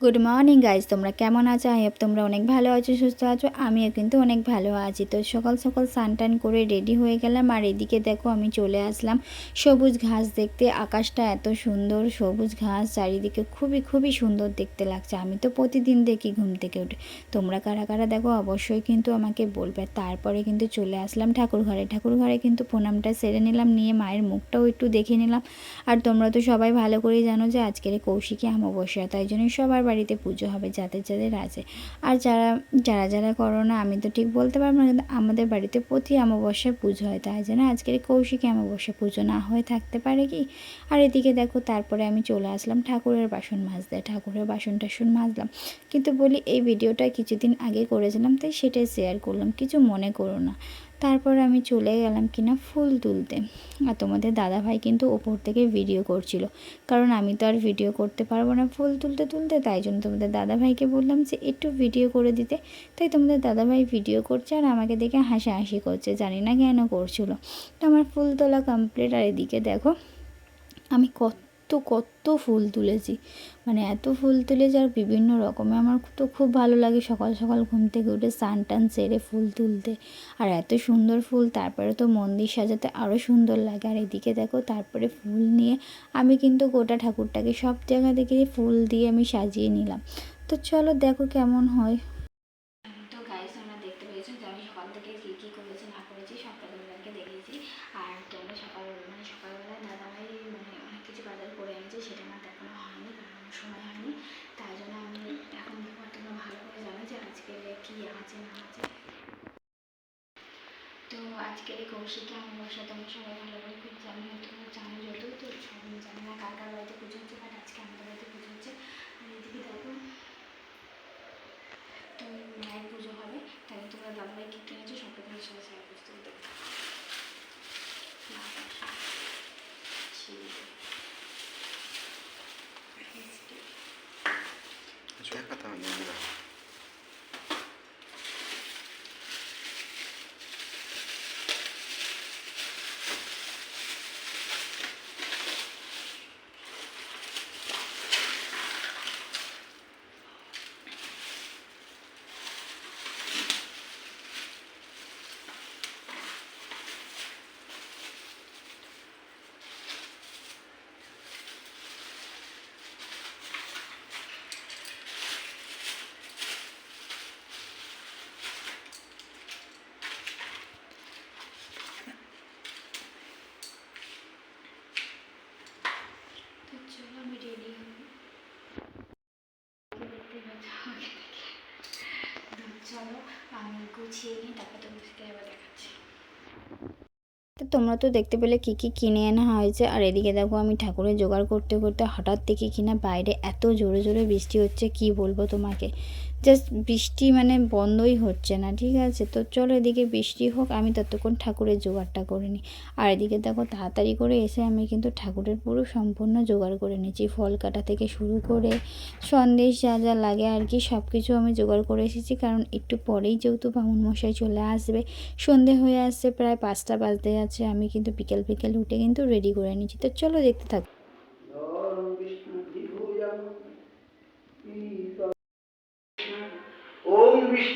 Good morning guys তোমরা কেমন আছো? আই হোপ তোমরা অনেক ভালো আছো, সুস্থ আছো। আমিও কিন্তু অনেক ভালো আছি। তো সকাল সকাল স্নান টান করে রেডি হয়ে গেলাম। আর এদিকে দেখো, আমি চলে আসলাম সবুজ ঘাস দেখতে। আকাশটা এত সুন্দর, সবুজ ঘাস। চারিদিকে খুবই খুবই সুন্দর দেখতে লাগছে। আমি তো প্রতিদিন দেখি ঘুম থেকে উঠে। তোমরা কারা কারা দেখো, অবশ্যই কিন্তু আমাকে বলবে। তারপরে কিন্তু চলে আসলাম ঠাকুর ঘরে। ঠাকুর ঘরে কিন্তু প্রণামটা সেরে নিলাম, নিয়ে মায়ের মুখটাও একটু দেখে নিলাম। আর তোমরা তো সবাই ভালো করেই জানো যে আজকের কৌশিকী অমাবস্যা, তাই জন্য সবার বাড়িতে পুজো হবে যাদের যাদের আছে। আর যারা যারা যারা করো না, আমি তো ঠিক বলতে পারব না, কিন্তু আমাদের বাড়িতে প্রতি অমাবস্যায় পুজো হয়, তাই জন্য আজকের কৌশিকী অমাবস্যা পুজো না হয়ে থাকতে পারে কি? আর এদিকে দেখো, তারপরে আমি চলে আসলাম ঠাকুরের বাসন মাজতে, ঠাকুরের বাসন টাসন মাজলাম। কিন্তু বলি, এই ভিডিওটা কিছুদিন আগে করেছিলাম, তাই সেটাই শেয়ার করলাম, কিছু মনে করো না। তারপর আমি চলে গেলাম কিনা ফুল তুলতে। আর তোমাদের দাদাভাই কিন্তু ওপর থেকে ভিডিও করছিল। কারণ আমি তো আর ভিডিও করতে পারব না ফুল তুলতে তুলতে, তাই জন্য তোমাদের দাদাভাইকে বললাম যে একটু ভিডিও করে দিতে। তাই তোমাদের দাদাভাই ভিডিও করছে আর আমাকে দেখে হাসাহাসি করছে, জানি না কেন করছিল। তো আমার ফুল তোলা কমপ্লিট আর এদিকে দেখো, আমি কত কত ফুল তুলেছি। মানে এত ফুল তুলেছি আর বিভিন্ন রকমের আমার তো খুব ভালো লাগে সকাল সকাল ঘুম থেকে উঠে স্নান টান সেরে ফুল তুলতে। আর এত সুন্দর ফুল, তারপরে তো মন্দির সাজাতে আরও সুন্দর লাগে। আর এদিকে দেখো, তারপরে ফুল নিয়ে আমি কিন্তু গোটা ঠাকুরটাকে সব জায়গা থেকে ফুল দিয়ে আমি সাজিয়ে নিলাম। তো চলো দেখো কেমন হয়। তো তোমরা তো আমি সকাল থেকে কী কী করেছি না করেছি সব তোমাদেরকে দেখিয়েছি। আর তোমরা সকাল মানে সকালবেলায় দাদাভাই মানে অনেক কিছু বাজার করে এনেছে, সেটা আমার দেখানো হয়নি, কারণ সময় হয়নি। তাই জন্য আমি এখন দেখব তোমরা ভালো করে জানো যে আজকে কী আছে, না আছে। তো আজকের এই কৌশিকটা আমার সাথে আমার সবাই ভালো করে খুব জানো তোমরা জানো যত তো সবাই জানি না কার কার বাড়িতে পুজো হচ্ছে বাট আজকে আমাদের বাড়িতে পুজো হচ্ছে আর এদিকে দেখো তো মায়ের পুজো হবে তাই তোমরা দাদাভাই কী কিনেছো সবটা তোমার সাথে শেয়ার করতে হবে দেখাতে হবে না তো চলো আমি রেডি হব দেখতে পাচ্ছ আমাকে দেখে তো চলো আমি গুছিয়ে নিয়ে তারপর তোমাদেরকে আবার দেখাচ্ছি। তোমরা তো দেখতে পেলে কি কি কিনে আনা হয়েছে। আর এদিকে দেখো আমি ঠাকুরের জোগাড় করতে করতে হঠাৎ দেখি কিনা বাইরে এত জোরে জোরে বৃষ্টি হচ্ছে, কি বলব তোমাকে? জাস্ট বৃষ্টি মানে বন্ধই হচ্ছে না, ঠিক আছে? তো চলো এদিকে বৃষ্টি হোক, আমি ততক্ষণ ঠাকুরের জোগাড়টা করে নিই। আর এদিকে দেখো তাড়াতাড়ি করে এসে আমি কিন্তু ঠাকুরের পুরো সম্পূর্ণ জোগাড় করে নিয়েছি। ফল কাটা থেকে শুরু করে সন্দেশ যা যা লাগে আর কি সব কিছু আমি জোগাড় করে এসেছি। কারণ একটু পরেই যেহেতু বামুন মশাই চলে আসবে, সন্ধে হয়ে আসছে, প্রায় পাঁচটা বাজতে আছে আমি কিন্তু বিকেল বিকেল উঠে কিন্তু রেডি করে নিয়েছি। তো চলো দেখতে থাকো।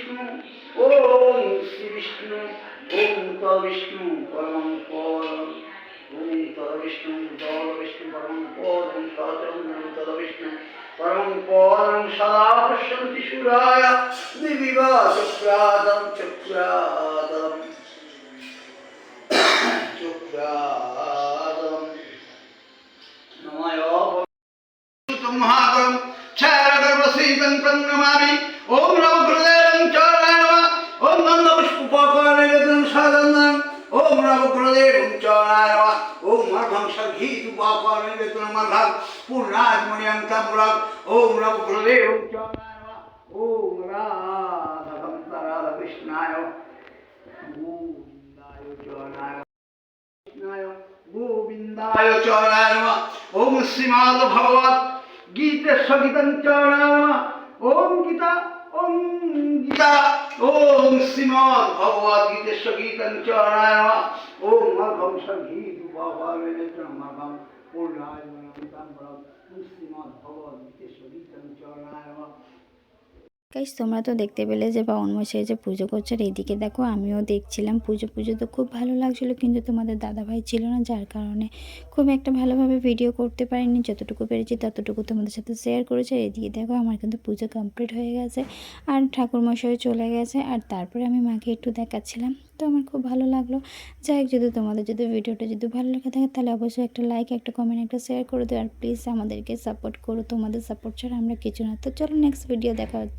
বিষ্ণু ওম শ্রী বিষ্ণু ওম বিষ্ণু পরম তদ বিষ্ণু বিষ্ণু পরম তদ বিষ্ণু পরম পরম সদা পশ্যন্তি সুরায় চক্রাদম চক্রাদম চক্রাদম। নময় ওম নম গুরুদেবং চরণায় নমঃ ওম মর্ভং সঘীত উপাকরণেবেদন মর্ভং পূর্ণাত্মনিয়ং তাম্রং ওম নম গুরুদেবং চরণায় নমঃ ওম রাধবং রাধা কৃষ্ণায়, গোবিন্দায় চরণায় কৃষ্ণায়, গোবিন্দায় চরণায় নমঃ ওম শ্রীমাদ ভগবত গীতে সগীতং চরণায় নমঃ ওম গীতা ওম গীতা শ্রীমদ ভগবত গীতে সগীতং চরণায় ওম মর্গম সগীত ভগবেন পূর্ণায় শ্রীমদ ভগবত গীতে সগীতং চরণায় গাইস তোমরা তো দেখতে পেলে যে বাউন মশাই যে পুজো করছে, আর এইদিকে দেখো আমিও দেখছিলাম পুজো। পুজো তো খুব ভালো লাগছিল, কিন্তু তোমাদের দাদাভাই ছিল না, যার কারণে খুব একটা ভালোভাবে ভিডিও করতে পারিনি। যতটুকু পেরেছি ততটুকু তোমাদের সাথে শেয়ার করেছি, আর এদিকে দেখো আমার কিন্তু পুজো কমপ্লিট হয়ে গেছে, আর ঠাকুরমশাই চলে গেছে, আর তারপরে আমি মাকে একটু দেখাচ্ছিলাম। তো আমার খুব ভালো লাগল। যাই হোক, যদি তোমাদের যদি ভিডিওটা যদি ভালো লেগে থাকে, তাহলে অবশ্যই একটা লাইক একটা কমেন্ট একটা শেয়ার করে দিও, আর প্লিজ আমাদেরকে সাপোর্ট করো। তোমাদের সাপোর্ট ছাড়া আমরা কিছু না। তো চলো নেক্সট ভিডিও দেখা হচ্ছে।